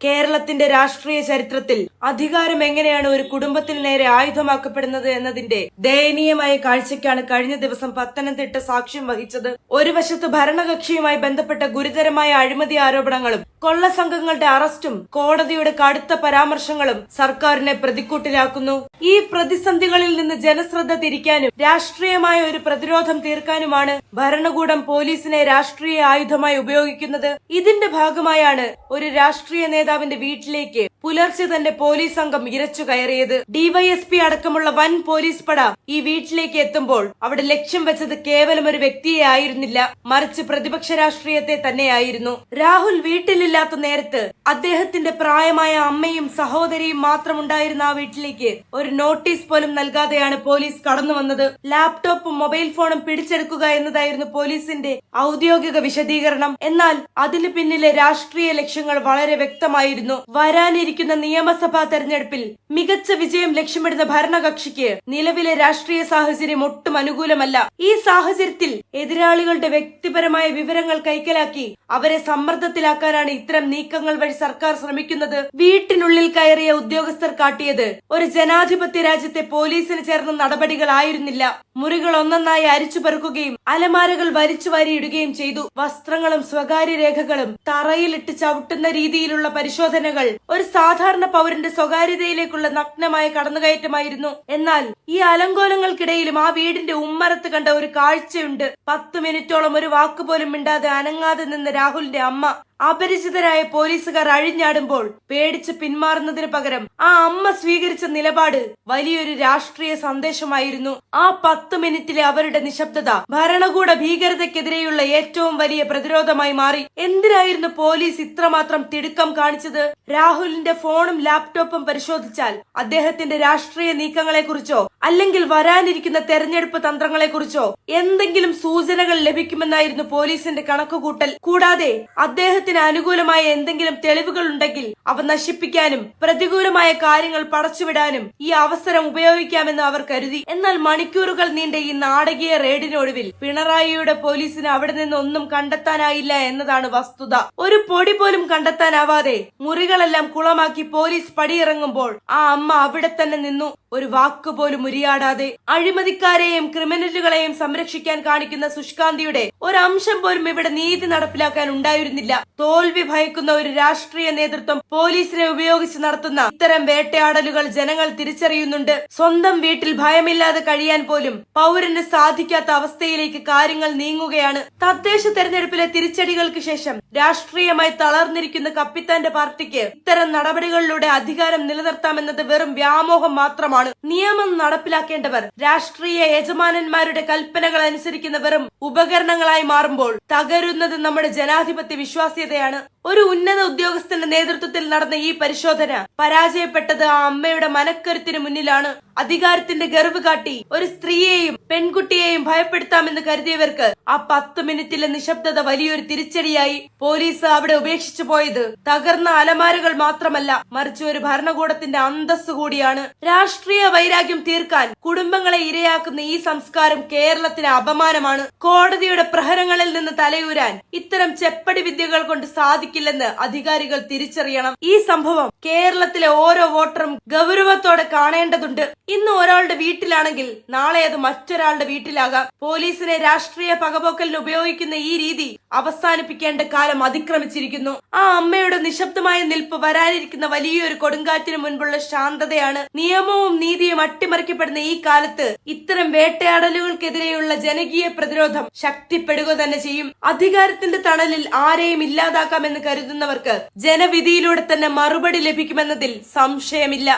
കേരളത്തിന്റെ രാഷ്ട്രീയ ചരിത്രത്തിൽ അധികാരം എങ്ങനെയാണ് ഒരു കുടുംബത്തിന് നേരെ ആയുധമാക്കപ്പെടുന്നത് എന്നതിന്റെ ദയനീയമായ കാഴ്ചയ്ക്കാണ് കഴിഞ്ഞ ദിവസം പത്തനംതിട്ട സാക്ഷ്യം വഹിച്ചത്. ഒരു വശത്ത് ഭരണകക്ഷിയുമായി ബന്ധപ്പെട്ട ഗുരുതരമായ അഴിമതി ആരോപണങ്ങളും കൊള്ളസംഘങ്ങളുടെ അറസ്റ്റും കോടതിയുടെ കടുത്ത പരാമർശങ്ങളും സർക്കാരിനെ പ്രതിക്കൂട്ടിലാക്കുന്നു. ഈ പ്രതിസന്ധികളിൽ നിന്ന് ജനശ്രദ്ധ തിരിക്കാനും രാഷ്ട്രീയമായ ഒരു പ്രതിരോധം തീർക്കാനുമാണ് ഭരണകൂടം പോലീസിനെ രാഷ്ട്രീയ ആയുധമായി ഉപയോഗിക്കുന്നത്. ഇതിന്റെ ഭാഗമായാണ് ഒരു രാഷ്ട്രീയ നേതാവിന്റെ വീട്ടിലേക്ക് പുലർച്ചെ തന്നെ പോലീസ് സംഘം ഇരച്ചു കയറിയത് ഡിവൈഎസ്പി അടക്കമുള്ള വൻ പോലീസ് പട ഈ വീട്ടിലേക്ക് എത്തുമ്പോൾ അവിടെ ലക്ഷ്യം വെച്ചത് കേവലം ഒരു വ്യക്തിയെ ആയിരുന്നില്ല മറിച്ച് പ്രതിപക്ഷ രാഷ്ട്രീയത്തെ തന്നെയായിരുന്നു. രാഹുൽ വീട്ടിലില്ലാത്ത നേരത്ത് അദ്ദേഹത്തിന്റെ പ്രായമായ അമ്മയും സഹോദരിയും മാത്രമുണ്ടായിരുന്ന ആ വീട്ടിലേക്ക് ഒരു നോട്ടീസ് പോലും നൽകാതെയാണ് പോലീസ് കടന്നു വന്നത്. ലാപ്ടോപ്പും മൊബൈൽ ഫോണും പിടിച്ചെടുക്കുക എന്നതായിരുന്നു പോലീസിന്റെ ഔദ്യോഗിക വിശദീകരണം. എന്നാൽ അതിന് പിന്നിലെ രാഷ്ട്രീയ ലക്ഷ്യങ്ങൾ വളരെ വ്യക്തമായിരുന്നു വരാനിരിക്കുന്ന നിയമസഭാ തെരഞ്ഞെടുപ്പിൽ മികച്ച വിജയം ലക്ഷ്യമിടുന്ന ഭരണകക്ഷിക്ക് നിലവിലെ രാഷ്ട്രീയ സാഹചര്യം ഒട്ടും അനുകൂലമല്ല. ഈ സാഹചര്യത്തിൽ എതിരാളികളുടെ വ്യക്തിപരമായ വിവരങ്ങൾ കൈക്കലാക്കി അവരെ സമ്മർദ്ദത്തിലാക്കാനാണ് ഇത്തരം നീക്കങ്ങൾ വഴി സർക്കാർ ശ്രമിക്കുന്നത്. വീട്ടിനുള്ളിൽ കയറിയ ഉദ്യോഗസ്ഥർ കാട്ടിയത് ഒരു ജനാധിപത്യ രാജ്യത്തെ പോലീസിന് ചേർന്ന നടപടികളായിരുന്നില്ല മുറികൾ ഒന്നൊന്നായി അരിച്ചു പെറുക്കുകയും അലമാരകൾ വലിച്ചു വാരിയിടുകയും ചെയ്തു. വസ്ത്രങ്ങളും സ്വകാര്യ രേഖകളും തറയിലിട്ട് ചവിട്ടുന്ന രീതിയിലുള്ള പരിശോധനകൾ. ഒരു സാധാരണ പൗരന്റെ സ്വകാര്യതയിലേക്കുള്ള നഗ്നമായ കടന്നുകയറ്റമായിരുന്നു. എന്നാൽ ഈ അലങ്കോലങ്ങൾക്കിടയിലും ആ വീടിന്റെ ഉമ്മറത്ത് കണ്ട ഒരു കാഴ്ചയുണ്ട്. പത്ത് മിനിറ്റോളം ഒരു വാക്കുപോലും മിണ്ടാതെ അനങ്ങാതെ നിന്ന രാഹുലിന്റെ അമ്മ. അപരിചിതരായ പോലീസുകാർ അഴിഞ്ഞാടുമ്പോൾ പേടിച്ച് പിന്മാറുന്നതിന് പകരം ആ അമ്മ സ്വീകരിച്ച നിലപാട് വലിയൊരു രാഷ്ട്രീയ സന്ദേശമായിരുന്നു. ആ പത്ത് മിനിറ്റിലെ അവരുടെ നിശബ്ദത ഭരണകൂട ഭീകരതയ്ക്കെതിരെയുള്ള ഏറ്റവും വലിയ പ്രതിരോധമായി മാറി. എന്തിനായിരുന്നു പോലീസ് ഇത്രമാത്രം തിടുക്കം കാണിച്ചത്? രാഹുലിന്റെ ഫോണും ലാപ്ടോപ്പും പരിശോധിച്ചാൽ അദ്ദേഹത്തിന്റെ രാഷ്ട്രീയ നീക്കങ്ങളെക്കുറിച്ചോ അല്ലെങ്കിൽ വരാനിരിക്കുന്ന തെരഞ്ഞെടുപ്പ് തന്ത്രങ്ങളെക്കുറിച്ചോ എന്തെങ്കിലും സൂചനകൾ ലഭിക്കുമെന്നായിരുന്നു പോലീസിന്റെ കണക്കുകൂട്ടൽ. കൂടാതെ അദ്ദേഹത്തിന് അനുകൂലമായ എന്തെങ്കിലും തെളിവുകൾ ഉണ്ടെങ്കിൽ അവ നശിപ്പിക്കാനും പ്രതികൂലമായ കാര്യങ്ങൾ പടച്ചുവിടാനും ഈ അവസരം ഉപയോഗിക്കാമെന്ന് അവർ കരുതി. എന്നാൽ മണിക്കൂറുകൾ നീണ്ട ഈ നാടകീയ റെയ്ഡിനൊടുവിൽ പിണറായിയുടെ പോലീസിന് അവിടെ നിന്ന് ഒന്നും കണ്ടെത്താനായില്ല എന്നതാണ് വസ്തുത. ഒരു പൊടി പോലും കണ്ടെത്താനാവാതെ മുറികളെല്ലാം കുളമാക്കി പോലീസ് പടിയിറങ്ങുമ്പോൾ ആ അമ്മ അവിടെ തന്നെ നിന്നു. ഒരു വാക്കുപോലും ഉരിയാടാതെ അഴിമതിക്കാരെയും ക്രിമിനലുകളെയും സംരക്ഷിക്കാൻ കാണിക്കുന്ന സുഷ്കാന്തിയുടെ ഒരംശം പോലും ഇവിടെ നീതി നടപ്പിലാക്കാൻ ഉണ്ടായിരുന്നില്ല. തോൽവി ഭയക്കുന്ന ഒരു രാഷ്ട്രീയ നേതൃത്വം പോലീസിനെ ഉപയോഗിച്ച് നടത്തുന്ന ഇത്തരം വേട്ടയാടലുകൾ ജനങ്ങൾ തിരിച്ചറിയുന്നുണ്ട്. സ്വന്തം വീട്ടിൽ ഭയമില്ലാതെ കഴിയാൻ പോലും പൗരന് സാധിക്കാത്ത അവസ്ഥയിലേക്ക് കാര്യങ്ങൾ നീങ്ങുകയാണ്. തദ്ദേശ തെരഞ്ഞെടുപ്പിലെ തിരിച്ചടികൾക്ക് ശേഷം രാഷ്ട്രീയമായി തളർന്നിരിക്കുന്ന കപ്പിത്താന്റെ പാർട്ടിക്ക് ഇത്തരം നടപടികളിലൂടെ അധികാരം നിലനിർത്താമെന്നത് വെറും വ്യാമോഹം മാത്രമാണ്. നിയമം നടപ്പിലാക്കേണ്ടവർ രാഷ്ട്രീയ യജമാനന്മാരുടെ കൽപ്പനകൾ അനുസരിക്കുന്ന വെറും ഉപകരണങ്ങളായി മാറുമ്പോൾ തകരുന്നത് നമ്മുടെ ജനാധിപത്യ വിശ്വാസ്യതയാണ്. ഒരു ഉന്നത ഉദ്യോഗസ്ഥന്റെ നേതൃത്വത്തിൽ നടന്ന ഈ പരിശോധന പരാജയപ്പെട്ടത് ആ അമ്മയുടെ മനക്കരുത്തിന് മുന്നിലാണ്. അധികാരത്തിന്റെ ഗർവ് കാട്ടി ഒരു സ്ത്രീയെയും പെൺകുട്ടിയെയും ഭയപ്പെടുത്താമെന്ന് കരുതിയവർക്ക് ആ പത്ത് മിനിറ്റിലെ നിശബ്ദത വലിയൊരു തിരിച്ചടിയായി പോലീസ് അവിടെ ഉപേക്ഷിച്ചു പോയത്. തകർന്ന അലമാരകൾ മാത്രമല്ല മറിച്ച് ഒരു ഭരണകൂടത്തിന്റെ അന്തസ് കൂടിയാണ്. രാഷ്ട്രീയ വൈരാഗ്യം തീർക്കാൻ കുടുംബങ്ങളെ ഇരയാക്കുന്ന ഈ സംസ്കാരം കേരളത്തിന് അപമാനമാണ്. കോടതിയുടെ പ്രഹരങ്ങളിൽ നിന്ന് തലയൂരാൻ ഇത്തരം ചെപ്പടി വിദ്യകൾ കൊണ്ട് സാധിക്കില്ലെന്ന് അധികാരികൾ തിരിച്ചറിയണം. ഈ സംഭവം കേരളത്തിലെ ഓരോ വോട്ടറും ഗൗരവത്തോടെ കാണേണ്ടതുണ്ട്. ഇന്ന് ഒരാളുടെ വീട്ടിലാണെങ്കിൽ നാളെ അത് മറ്റൊരാളുടെ വീട്ടിലാകാം. പോലീസിനെ രാഷ്ട്രീയ പകപോക്കലിന് ഉപയോഗിക്കുന്ന ഈ രീതി അവസാനിപ്പിക്കേണ്ട കാലം അതിക്രമിച്ചിരിക്കുന്നു. ആ അമ്മയുടെ നിശബ്ദമായ നിൽപ്പ് വരാനിരിക്കുന്ന വലിയൊരു കൊടുങ്കാറ്റിന് മുൻപുള്ള ശാന്തതയാണ് നിയമവും നീതിയും അട്ടിമറിക്കപ്പെടുന്ന ഈ കാലത്ത് ഇത്തരം വേട്ടയാടലുകൾക്കെതിരെയുള്ള ജനകീയ പ്രതിരോധം ശക്തിപ്പെടുക തന്നെ ചെയ്യും. അധികാരത്തിന്റെ തണലിൽ ആരെയും ഇല്ലാതാക്കാമെന്ന് കരുതുന്നവർക്ക് ജനവിധിയിലൂടെ തന്നെ മറുപടി ലഭിക്കുമെന്നതിൽ സംശയമില്ല.